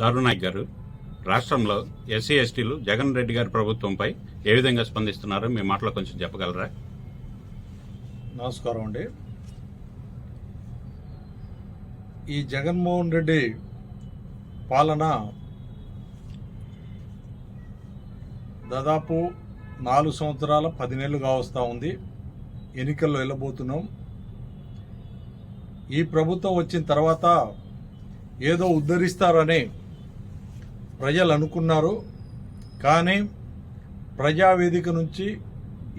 దారునాయక్ గారు రాష్ట్రంలో ఎస్సీ ఎస్టీలు జగన్ రెడ్డి గారి ప్రభుత్వంపై ఏ విధంగా స్పందిస్తున్నారో మీ మాటలో కొంచెం చెప్పగలరా? నమస్కారం అండి. ఈ జగన్మోహన్ రెడ్డి పాలన దాదాపు నాలుగు సంవత్సరాల పది నెలలు కావస్తూ ఉంది. ఎన్నికల్లో వెళ్ళబోతున్నాం. ఈ ప్రభుత్వం వచ్చిన తర్వాత ఏదో ఉద్ధరిస్తారని ప్రజలు అనుకున్నారు కానీ ప్రజావేదిక నుంచి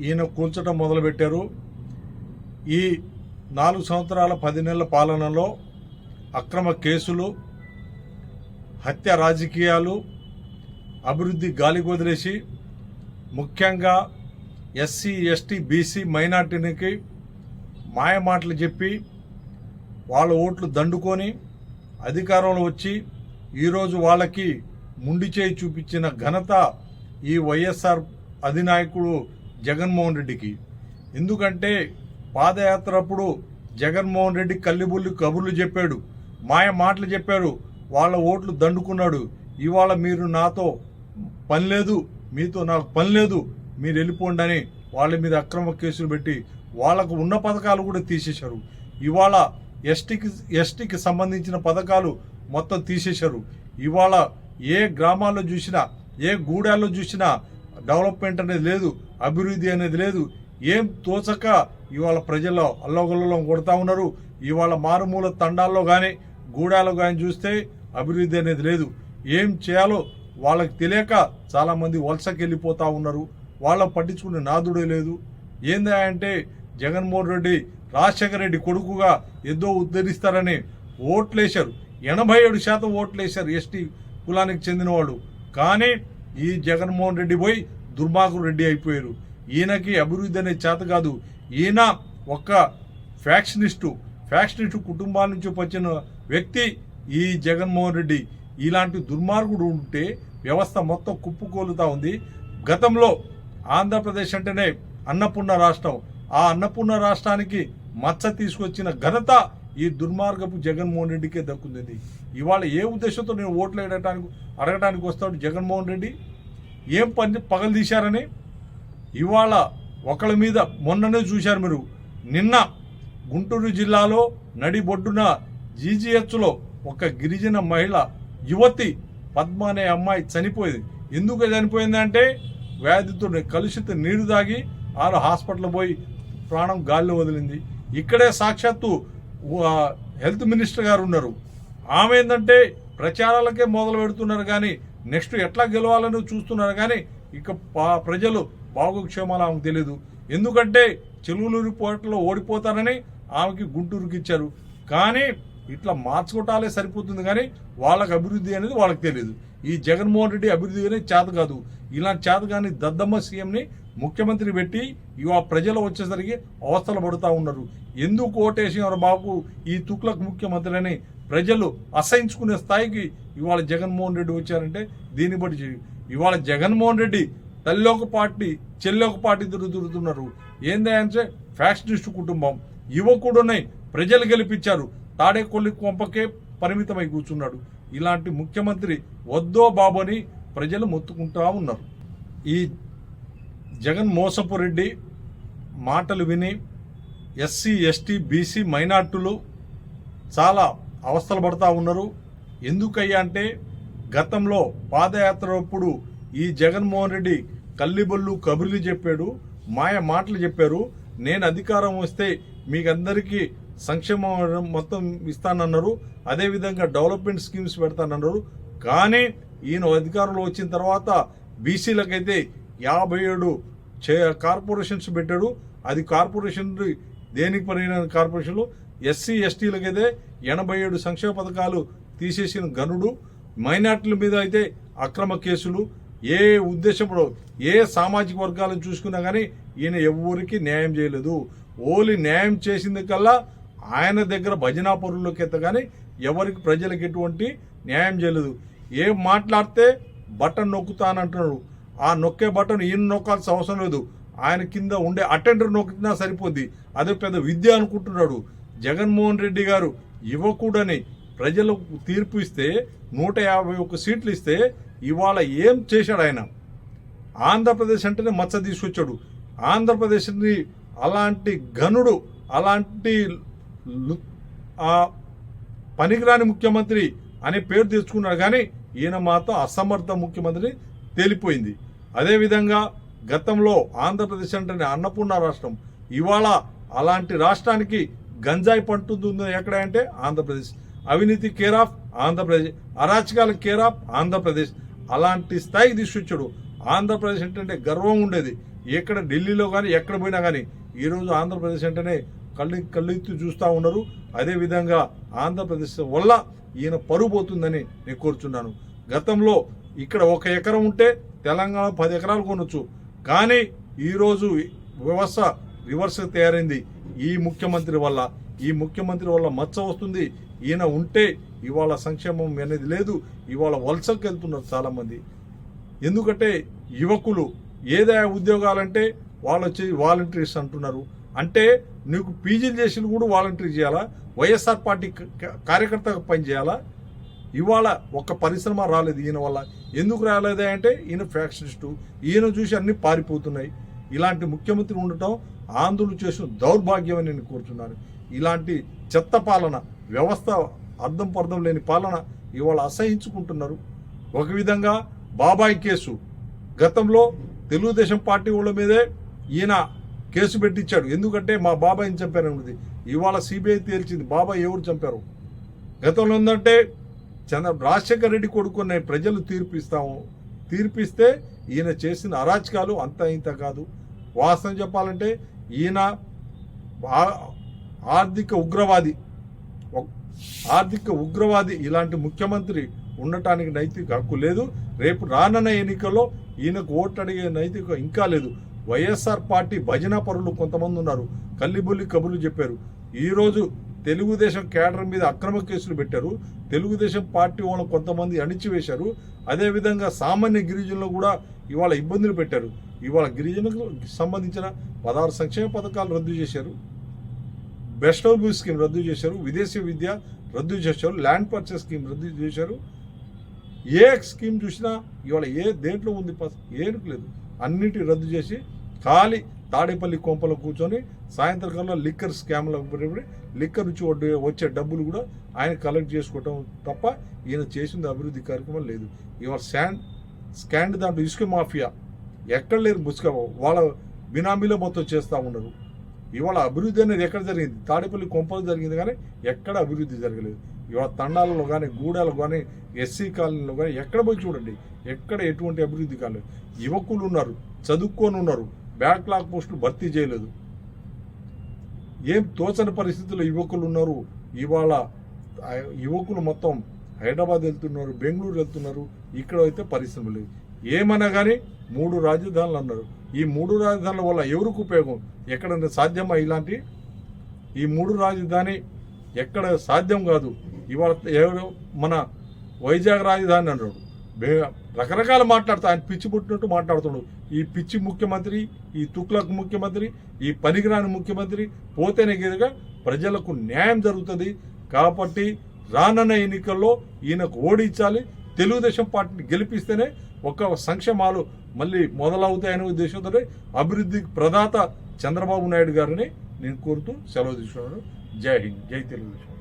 ఈయన కూల్చడం మొదలుపెట్టారు. ఈ నాలుగు సంవత్సరాల పది నెలల పాలనలో అక్రమ కేసులు హత్య రాజకీయాలు అభివృద్ధి గాలికి వదిలేసి ముఖ్యంగా ఎస్సీ ఎస్టీ బీసీ మైనార్టీనికి మాయ మాటలు చెప్పి వాళ్ళ ఓట్లు దండుకొని అధికారంలో వచ్చి ఈరోజు వాళ్ళకి ముండి చేయి చూపించిన ఘనత ఈ వైఎస్ఆర్ అధినాయకుడు జగన్మోహన్ రెడ్డికి. ఎందుకంటే పాదయాత్ర అప్పుడు జగన్మోహన్ రెడ్డి కల్లిబుల్లి కబుర్లు చెప్పాడు మాయ మాటలు చెప్పారు వాళ్ళ ఓట్లు దండుకున్నాడు. ఇవాళ మీరు నాతో పని లేదు మీతో నాకు పని లేదు మీరు వెళ్ళిపోండి అని వాళ్ళ మీద అక్రమ కేసులు పెట్టి వాళ్ళకు ఉన్న పథకాలు కూడా తీసేశారు. ఇవాళ ఎస్టీకి ఎస్టీకి సంబంధించిన పథకాలు మొత్తం తీసేశారు. ఇవాళ ఏ గ్రామాల్లో చూసినా ఏ గూడాల్లో చూసినా డెవలప్మెంట్ అనేది లేదు అభివృద్ధి అనేది లేదు. ఏం తోచక ఇవాళ ప్రజల్లో అల్లగొల్లం కొడతా ఉన్నారు. ఇవాళ మారుమూల తండాల్లో కానీ గూడాల్లో కానీ చూస్తే అభివృద్ధి అనేది లేదు. ఏం చేయాలో వాళ్ళకి తెలియక చాలామంది వలసకి వెళ్ళిపోతూ ఉన్నారు. వాళ్ళ పట్టించుకునే నాదుడే లేదు. ఏందా అంటే జగన్మోహన్ రెడ్డి రాజశేఖర రెడ్డి కొడుకుగా ఏదో ఉద్ధరిస్తారని ఓట్లేశారు. ఎనభై ఏడు శాతం ఓట్లేశారు ఎస్టీ కులానికి చెందినవాడు. కానీ ఈ జగన్మోహన్ రెడ్డి పోయి దుర్మార్గుడు రెడ్డి అయిపోయారు. ఈయనకి అభివృద్ధి అనే చేత కాదు. ఈయన ఒక్క ఫ్యాక్షనిస్టు. ఫ్యాక్షనిస్టు కుటుంబాల నుంచి వచ్చిన వ్యక్తి ఈ జగన్మోహన్ రెడ్డి. ఇలాంటి దుర్మార్గుడు ఉంటే వ్యవస్థ మొత్తం కుప్పుకోలుతా ఉంది. గతంలో ఆంధ్రప్రదేశ్ అంటేనే అన్నపూర్ణ రాష్ట్రం. ఆ అన్నపూర్ణ రాష్ట్రానికి మచ్చ తీసుకొచ్చిన ఘనత ఈ దుర్మార్గపు జగన్మోహన్ రెడ్డికే దక్కుంది ఇవాళ ఏ ఉద్దేశంతో నేను ఓట్లు వేయడానికి అడగడానికి వస్తాడు జగన్మోహన్ రెడ్డి? ఏం పని పగలు తీశారని? ఇవాళ ఒకళ్ళ మీద మొన్ననే చూశారు మీరు. నిన్న గుంటూరు జిల్లాలో నడిబొడ్డున జీజీహెచ్లో ఒక గిరిజన మహిళ యువతి పద్మ అనే అమ్మాయి చనిపోయింది. ఎందుకు చనిపోయిందంటే వ్యాధితో కలుషిత నీరు తాగి ఆరు హాస్పిటల్ పోయి ప్రాణం గాల్లో వదిలింది. ఇక్కడే సాక్షాత్తు హెల్త్ మినిస్టర్ గారు ఉన్నారు. ఆమె ఏంటంటే ప్రచారాలకే మొదలు పెడుతున్నారు కానీ నెక్స్ట్ ఎట్లా గెలవాలని చూస్తున్నారు కానీ ఇక పా- ప్రజలు బాగోక్షేమాలు ఆమెకు తెలియదు ఎందుకంటే చెలువులూరి పోటలో ఓడిపోతారని ఆమెకి గుంటూరుకి ఇచ్చారు. కానీ ఇట్లా మార్చుకోవటాలే సరిపోతుంది కానీ వాళ్ళకి అభివృద్ధి అనేది వాళ్ళకి తెలియదు ఈ జగన్మోహన్ రెడ్డి అభివృద్ధి అనేది చేత కాదు. ఇలాంటి చేత కానీ దద్దమ్మ సీఎంని ముఖ్యమంత్రి పెట్టి ఇవా ప్రజలు వచ్చేసరికి అవస్థలు పడుతూ ఉన్నారు. ఎందుకు ఓటేసినారు బాబు? ఈ తుక్లక్ ముఖ్యమంత్రి అని ప్రజలు అసహించుకునే స్థాయికి ఇవాళ జగన్మోహన్ రెడ్డి వచ్చారంటే దీన్ని బట్టి ఇవాళ జగన్మోహన్ రెడ్డి తల్లి ఒక పార్టీ చెల్లి ఒక పార్టీ తిరుగుతున్నారు ఏందంటే ఫ్యాషనిస్ట్ కుటుంబం. యువకుడునై ప్రజలు గెలిపించారు. తాడేకొల్లి కొంపకే పరిమితమై కూర్చున్నాడు. ఇలాంటి ముఖ్యమంత్రి వద్దో బాబు అని ప్రజలు మొత్తుకుంటా ఉన్నారు. ఈ జగన్ మోసపు రెడ్డి మాటలు విని ఎస్సీ ఎస్టీ బీసీ మైనార్టీలు చాలా అవస్థలు పడతా ఉన్నారు. ఎందుకయ్యా అంటే గతంలో పాదయాత్ర అప్పుడు ఈ జగన్మోహన్ రెడ్డి కల్లిబొల్లు కబుర్లు చెప్పాడు మాయ మాటలు చెప్పారు. నేను అధికారం వస్తే మీకందరికీ సంక్షేమం మొత్తం ఇస్తానన్నారు. అదేవిధంగా డెవలప్మెంట్ స్కీమ్స్ పెడతానన్నారు. కానీ ఈయన అధికారంలో వచ్చిన తర్వాత బీసీలకైతే యాభై ఏడు చే- కార్పొరేషన్స్ పెట్టాడు. అది కార్పొరేషన్ దేనికి పనిన కార్పొరేషన్లు? ఎస్సీ ఎస్టీలకైతే ఎనభై ఏడు సంక్షేమ పథకాలు తీసేసిన గనుడు. మైనార్టీల మీద అయితే అక్రమ కేసులు. ఏ ఉద్దేశంలో ఏ సామాజిక వర్గాలను చూసుకున్నా కానీ ఈయన ఎవరికి న్యాయం చేయలేదు. ఓలి న్యాయం చేసింది కల్లా ఆయన దగ్గర భజనా పరుల్లోకి ఎత్త కానీ ఎవరికి ప్రజలకు ఎటువంటి న్యాయం చేయలేదు. ఏం మాట్లాడితే బటన్ నొక్కుతానంటున్నాడు. ఆ నొక్కే బటన్ ఈయన నొక్కాల్సిన అవసరం లేదు. ఆయన కింద ఉండే అటెండర్ నొక్కినా సరిపోద్ది. అదే పెద్ద విద్య అనుకుంటున్నాడు. జగన్మోహన్ రెడ్డి గారు యువకుడని ప్రజలకు తీర్పు ఇస్తే నూట యాభై ఒక్క సీట్లు ఇస్తే ఇవాళ ఏం చేశాడు ఆయన? ఆంధ్రప్రదేశ్ అంటేనే మచ్చ తీసుకొచ్చాడు. ఆంధ్రప్రదేశ్ని అలాంటి ఘనుడు అలాంటి పనికిరాని ముఖ్యమంత్రి అనే పేరు తెచ్చుకున్నాడు కానీ ఈయన మాత్రం అసమర్థ ముఖ్యమంత్రి తేలిపోయింది. అదేవిధంగా గతంలో ఆంధ్రప్రదేశ్ అంటేనే అన్నపూర్ణ రాష్ట్రం. ఇవాళ అలాంటి రాష్ట్రానికి గంజాయి పంటుంది ఎక్కడ అంటే ఆంధ్రప్రదేశ్. అవినీతి కేర్ ఆఫ్ ఆంధ్రప్రదేశ్ అరాచకాల కేర్ ఆఫ్ ఆంధ్రప్రదేశ్. అలాంటి స్థాయికి తీసుకొచ్చాడు. ఆంధ్రప్రదేశ్ అంటే గర్వం ఉండేది. ఎక్కడ ఢిల్లీలో కానీ ఎక్కడ పోయినా కానీ ఈరోజు ఆంధ్రప్రదేశ్ అంటేనే కళ్ళు కళ్ళెత్తి చూస్తూ ఉన్నారు. అదేవిధంగా ఆంధ్రప్రదేశ్ వల్ల ఈయన పరుగు పోతుందని నేను కోరుచున్నాను. గతంలో ఇక్కడ ఒక ఎకరం ఉంటే తెలంగాణ పది ఎకరాలు కొనొచ్చు. కానీ ఈరోజు వ్యవస్థ రివర్స్ తయారైంది. ఈ ముఖ్యమంత్రి వల్ల ఈ ముఖ్యమంత్రి వల్ల మచ్చ వస్తుంది. ఈయన ఉంటే ఇవాళ సంక్షేమం అనేది లేదు. ఇవాళ వలసకు వెళ్తున్నారు చాలామంది. ఎందుకంటే యువకులు ఏదైనా ఉద్యోగాలంటే వాళ్ళు వచ్చి వాలంటీర్స్ అంటున్నారు. అంటే నీకు పీజీలు చేసిన కూడా వాలంటీర్ చేయాలా? వైఎస్ఆర్ పార్టీ కార్యకర్తగా పనిచేయాలా? ఇవాళ ఒక్క పరిశ్రమ రాలేదు ఈయన వల్ల. ఎందుకు రాలేదే అంటే ఈయన ఫ్యాక్షనిస్టు. ఈయన చూసి అన్నీ పారిపోతున్నాయి. ఇలాంటి ముఖ్యమంత్రి ఉండటం ఆంధ్రులు చేసిన దౌర్భాగ్యం అని నేను కోరుతున్నాను. ఇలాంటి చెత్త పాలన వ్యవస్థ అర్థం పర్థం లేని పాలన ఇవాళ అసహించుకుంటున్నారు. ఒక విధంగా బాబాయ్ కేసు. గతంలో తెలుగుదేశం పార్టీ వాళ్ళ మీదే ఈయన కేసు పెట్టించాడు. ఎందుకంటే మా బాబాయ్ని చంపారన్నది ఇవాళ సిబిఐ తేల్చింది. బాబాయ్ ఎవరు చంపారు? గతంలో ఉందంటే చంద్ర రాజశేఖర రెడ్డి కొడుకునే ప్రజలు తీర్పిస్తాము. తీర్పిస్తే ఈయన చేసిన అరాచకాలు అంత ఇంత కాదు. వాస్తవం చెప్పాలంటే ఈయన ఆర్థిక ఉగ్రవాది ఆర్థిక ఉగ్రవాది ఇలాంటి ముఖ్యమంత్రి ఉండటానికి నైతిక హక్కు లేదు. రేపు రానున్న ఎన్నికల్లో ఈయనకు ఓటు అడిగే నైతిక ఇంకా లేదు. వైఎస్ఆర్ పార్టీ భజన పరులు కొంతమంది ఉన్నారు. కల్లిబుల్లి కబుర్లు చెప్పారు. ఈరోజు తెలుగుదేశం కేడర్ మీద అక్రమ కేసులు పెట్టారు. తెలుగుదేశం పార్టీ వాళ్ళు కొంతమంది అణిచివేశారు. అదేవిధంగా సామాన్య గిరిజనులు కూడా ఇవాళ ఇబ్బందులు పెట్టారు. ఇవాళ గిరిజనులకు సంబంధించిన పదహారు సంక్షేమ పథకాలు రద్దు చేశారు. బెస్ట్ ఆఫ్ స్కీమ్ రద్దు చేశారు. విదేశీ విద్య రద్దు చేశారు. ల్యాండ్ పర్చేస్ స్కీమ్ రద్దు చేశారు. ఏ స్కీమ్ చూసినా ఇవాళ ఏ దేంట్లో ఉంది పస్- ఏనుకు లేదు. అన్నిటి రద్దు చేసి ఖాళీ తాడేపల్లి కొంపలో కూర్చొని సాయంత్రకాలంలో లిక్కర్ స్కామ్లో లిక్కర్ నుంచి వచ్చే డబ్బులు కూడా ఆయన కలెక్ట్ చేసుకోవటం తప్ప ఈయన చేసింది అభివృద్ధి కార్యక్రమం లేదు. ఇవాళ శాండ్ స్కాండ్ దాంట్లో ఇసుక మాఫియా ఎక్కడ లేరు ముసుక వాళ్ళ బినామీలో మొత్తం చేస్తూ ఉన్నారు. ఇవాళ అభివృద్ధి అనేది ఎక్కడ జరిగింది? తాడేపల్లి కొంపలు జరిగింది కానీ ఎక్కడ అభివృద్ధి జరగలేదు. ఇవాళ తండాలలో కానీ గూడాలో కానీ ఎస్సీ కాలనీలో కానీ ఎక్కడ పోయి చూడండి. ఎక్కడ ఎటువంటి అభివృద్ధి కాలేదు. యువకులు ఉన్నారు చదువుకొని ఉన్నారు బ్యాక్లాగ్ పోస్టులు భర్తీ చేయలేదు. ఏం తోచని పరిస్థితుల్లో యువకులు ఉన్నారు? ఇవాళ యువకులు మొత్తం హైదరాబాద్ వెళ్తున్నారు బెంగళూరు వెళ్తున్నారు ఇక్కడ అయితే పరిశ్రమ లేదు. ఏమన్నా కానీ మూడు రాజధానులు అన్నారు. ఈ మూడు రాజధానుల వల్ల ఎవరికి ఉపయోగం? ఎక్కడన్నా సాధ్యమా ఇలాంటి? ఈ మూడు రాజధాని ఎక్కడ సాధ్యం కాదు. ఇవాళ ఎవరు మన వైజాగ్ రాజధాని అన్నాడు. రకరకాల మాట్లాడుతా ఆయన పిచ్చి పుట్టినట్టు మాట్లాడుతాడు ఈ పిచ్చి ముఖ్యమంత్రి ఈ తుక్లక్ ముఖ్యమంత్రి ఈ పనికిరాని ముఖ్యమంత్రి పోతేనే గదిగా ప్రజలకు న్యాయం జరుగుతుంది. కాబట్టి రానున్న ఎన్నికల్లో ఈయనకు ఓడించాలి. తెలుగుదేశం పార్టీని గెలిపిస్తేనే ఒక సంక్షేమాలు మళ్ళీ మొదలవుతాయనే ఉద్దేశంతో అభివృద్ధి ప్రదాత చంద్రబాబు నాయుడు గారిని నేను కోరుతూ సెలవు తీసుకున్నాను. जय हिंद जय तेलुगु।